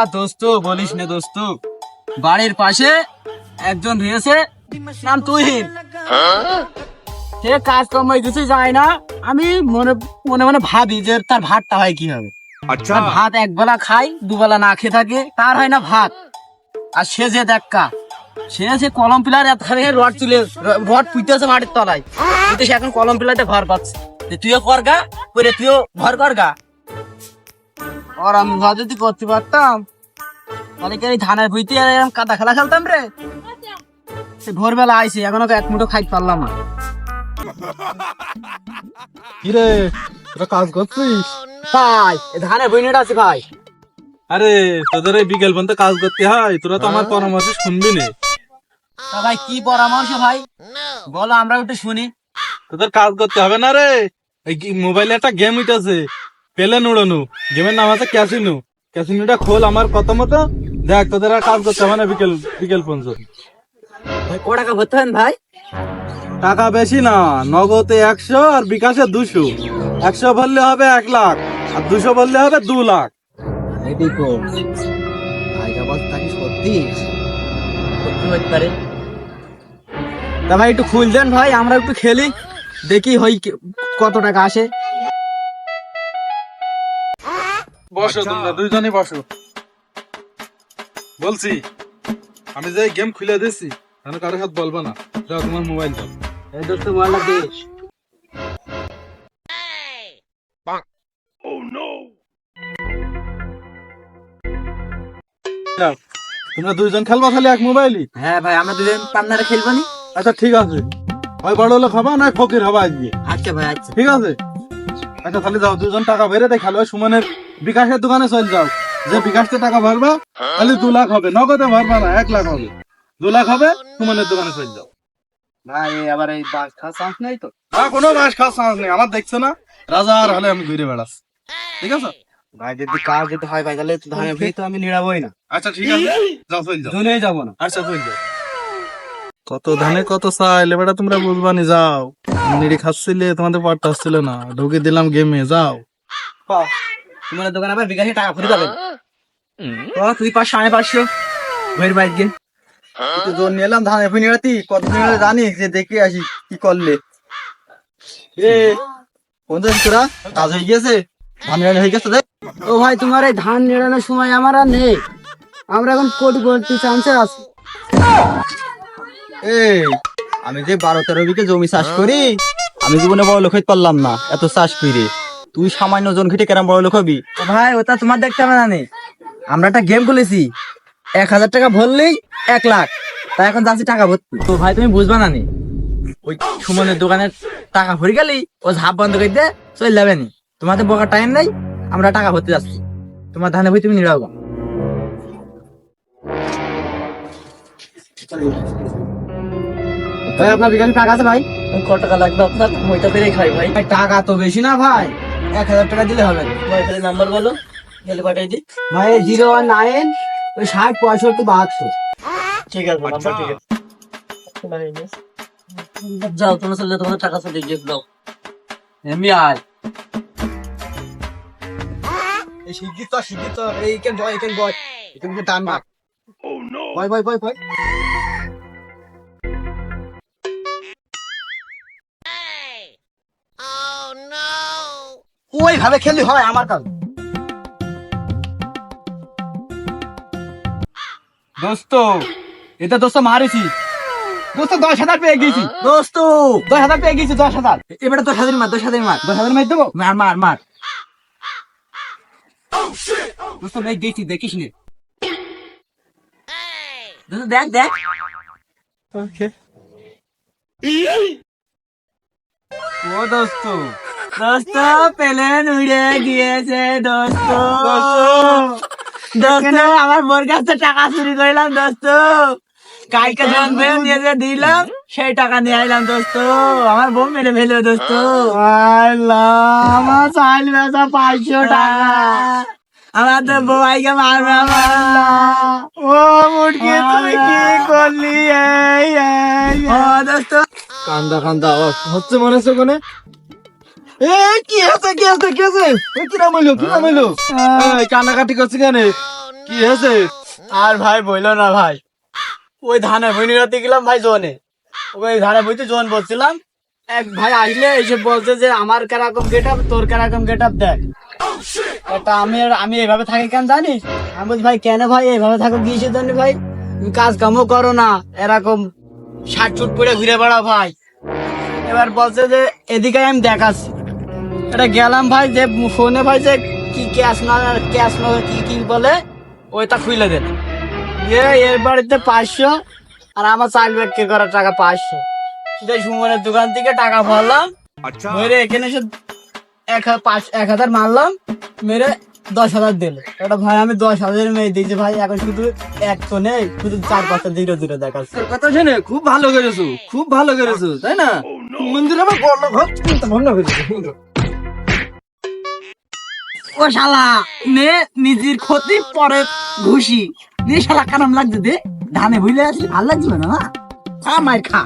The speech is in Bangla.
আর দোস্ত বলিস না দোস্ত বাড়ির পাশে একজন রয়েছে নাম তুহিন। সে কিছু যায় না। আমি মনে মনে মনে ভাবি যে তার ভাতটা হয় কি হবে তার ভাত একবেলা খাই দুবেলা না খেয়ে থাকে তার হয় না ভাত। আর সে যে দেখা সে সে কলম পিলার এতখানে রড তুলে রড পুঁতেছে মাটির তলায়। কিন্তু সে এখন কলম পিলাতে ভর পাচ্ছে। তুইও কর গা করে তুইও ভর কর গা। আর আমি যদি করতে পারতাম তাহলে কি ধানের ভুইতে এরকম কাদা খেলা খেলতাম রে? সে ভোরবেলা আইসি এখনও এক মুঠো খাইতে পারলাম না। কিরে তোরা কাজ করছিস? ভাই এ ধানের বইনেটা আছে ভাই। আরে তোদের এই বিকেল পর্যন্ত কাজ করতে হয় তোরা তো আমার পরামর্শ শুনবি না। তা ভাই কি পরামর্শ ভাই? বলো আমরা একটু শুনি। তোদের কাজ করতে হবে না রে। এই মোবাইলে একটা গেম উঠেছে। পেলে নুড়ানো গেমের নাম আছে ক্যাসিনো। ক্যাসিনোটা খোল আমার কথা মতো। দেখ তোদের আর কাজ করতে হবে না বিকেল বিকেল পর্যন্ত। ভাই ক টাকা ভরতে ভাই? টাকা বেশি না নগদে একশো আর বিকাশে দুশো। একশো ভরলে হবে এক লাখ আর দুশো ভরলে হবে দু লাখ। সত্যি? সত্যি পারে। তা ভাই একটু খুল দেন ভাই আমরা একটু খেলি দেখি হই কত টাকা আসে। বসো তোমরা দুইজনই বসো। বলছি আমি যে গেম খুলে দিছি তাহলে কারোর সাথে বলব না। দাও তোমার মোবাইল দাও। এই দোস্ত মোবাইলটা দে তোমরা দুইজন খেলবা খালি এক মোবাইলই হ্যাঁ ভাই আমরা দুজন পার্টনারে খেলব নি? আচ্ছা ঠিক আছে। হয় বড় লোক হবা নয় ফকির হবা আজকে? আচ্ছা ভাই আচ্ছা। ঠিক আছে? আচ্ছা তাহলে যাও দুজন টাকা বেড়ে দেয় খেলো। সুমনের বিকাশের দোকানে চল যাও। যে বিকাশতে টাকা ভরবা তাহলে দু লাখ হবে। নগদে ভরবা না এক লাখ হবে। দু লাখ হবে সুমনের দোকানে চল যাও। ভাই আবার এই বাস খাওয়া চান্স নেই তো? না কোনো বাস চান্স নেই। আমার দেখছ না? রাজা আর হলে আমি ঘুরে বেড়াচ্ছি। ঠিক আছে? ভাই যদি কাজ যেতে হয় ভাই তাহলে তো ধানের ভিড় তো আমি নিড়াবোই না। আচ্ছা ঠিক আছে। যাও চল যাও। যাব না। আচ্ছা চল যাও। কত ধানে কত চাইলে বেটা তোমরা বুঝবানি যাও। নিড়ি খাচ্ছিলে তোমাদের পারটা হচ্ছিল না। ঢুকে দিলাম গেমে যাও। তোমার দোকানে আবার বিকাশে টাকা ফুরি পাবেন তো তুই পাঁচ সাড়ে পাঁচশো। ভের বাইক গিয়ে। তো জোর নিলাম ধানের ফুনি রাতি কতদিন হলো জানিস যে দেখে আসি কি করলে। এ কোন তোরা? কাজ হয়ে গেছে ধান রান্না হয়ে গেছে ও ভাই তোমার এই ধান নিড়ানোর সময় আমার আর নেই। আমরা এখন কোটি কোটি চান্সে আছি। এই আমি যে বারো তেরো বিঘে জমি চাষ করি, আমি জীবনে বড় লোক হইতে পারলাম না, এত চাষ করি তুই সামান্য জন খেটে কেরাম বড় লোক হবি? ভাই, ওটা তোমার দেখতে হবে না। আমরা একটা গেম খুলেছি। এক হাজার টাকা ভরলেই এক লাখ। তাই এখন যাচ্ছি টাকা ভর্তি তো ভাই, তুমি বুঝবা না ওই সুমনের দোকানে টাকা ভরে গেলি ও ঝাপ বন্ধ করে দিয়ে চলে যাবে নি। তোমাদের বকার টাইম নাই, আমরা টাকা ভরতে যাচ্ছি। তোমার ধানে ভই তুমি নিরাও ভাই আপনার বিকালে টাকা আছে ভাই কত টাকা লাগবে আপনার ওইটা পেরে খাই ভাই টাকা তো বেশি না ভাই এক হাজার টাকা দিলে হবে ভাই তাহলে নাম্বার বলো গেলে পাঠাই দিই ভাই জিরো ওয়ান নাইন ওই ষাট পঁয়ষট্টি বাহাত্তর ঠিক আছে নাম্বার ঠিক আছে যাও তোমার চলে তোমার টাকা চলে গিয়ে দাও এমনি আয় এই শিগগির তো শিগগির তো এই কেন বয় কেন বয় এখান থেকে টান মার বয় বয় বয় বয় ওইভাবে খেললে হয় আমার কাজ দোস্ত এটা দোস্ত মারেছি দোস্ত দশ হাজার পেয়ে গেছি দোস্ত! দশ হাজার পেয়ে গেছি দশ হাজার। এবারে দশ হাজার মার দশ হাজার মার। দশ হাজার মার দেবো? মার মার মার। দোস্ত মেয়ে গেছি দেখিস নে। দোস্ত দেখ দেখ। ও দোস্ত দোস্ত প্লেন উড়ে গিয়েছে দোস্ত। দোস্ত। আমার বোর কাছে টাকা চুরি করলাম দোস্ত। কালকে যখন নিয়ে দিলাম সেই টাকা নিয়ে আইলাম দোস্ত। আমার বউ মেরে দোস্ত। আমার চাল বেচা পাঁচশো টাকা। আমার তো বউ আইকে মারবে আমার। ও মুটকি তুই কি করলি? এই এই ও দোস্ত। কান্দা কান্দা আওয়াজ। হচ্ছে মনে হচ্ছে কোনে এ কি আছে কি আছে কি আছে কি নাম হইল কি নাম হইল এই কান্নাকাটি করছে কেন? কি হয়েছে? আর ভাই বইলো না ভাই। ওই ধানে বই নিরাতে গেলাম ভাই জোনে ওই ধানে বইতে জোন বলছিলাম। এক ভাই আসলে এসে বলছে যে আমার কেরকম গেট আপ তোর কেরকম গেট আপ দেখ। একটা আমি আর- আমি এইভাবে থাকি কেন জানিস? আমি বলছি ভাই কেন ভাই এইভাবে থাকো গিয়েছে জন্য ভাই? তুমি কাজ কামও করো না। এরকম শার্ট চুট পরে ঘুরে বেড়াও ভাই। এবার বলছে যে এদিকে আমি দেখাচ্ছি। এটা গেলাম ভাই যে ফোনে ভাই যে কি ক্যাশ না ক্যাশ না কি কি বলে ওইটা খুলে দেন। এ এর বাড়িতে পাঁচশো আর আমার চাল ব্যাগকে করার টাকা পাঁচশো। সেটা সুমনের দোকান থেকে টাকা ভরলাম মেরে এখানে এসে এক পাঁচ এক হাজার মারলাম মেরে দশ হাজার দিল। এটা ভাই আমি দশ হাজার মেয়ে দিয়েছি ভাই এখন শুধু এক তো নেই শুধু চার পাঁচটা ধীরে ধীরে দেখাচ্ছে। কথা শুনে খুব ভালো করেছ খুব ভালো করেছ তাই না? মন্দির আবার বড় চিন্তা ভাবনা করেছ ও শালা, নে নিজের ক্ষতি, পরে ঘুষি। নে শালা কারণ লাগছে দে। ধানে ভুলে আসলে ভালো লাগছিল না খা মায়ের খা।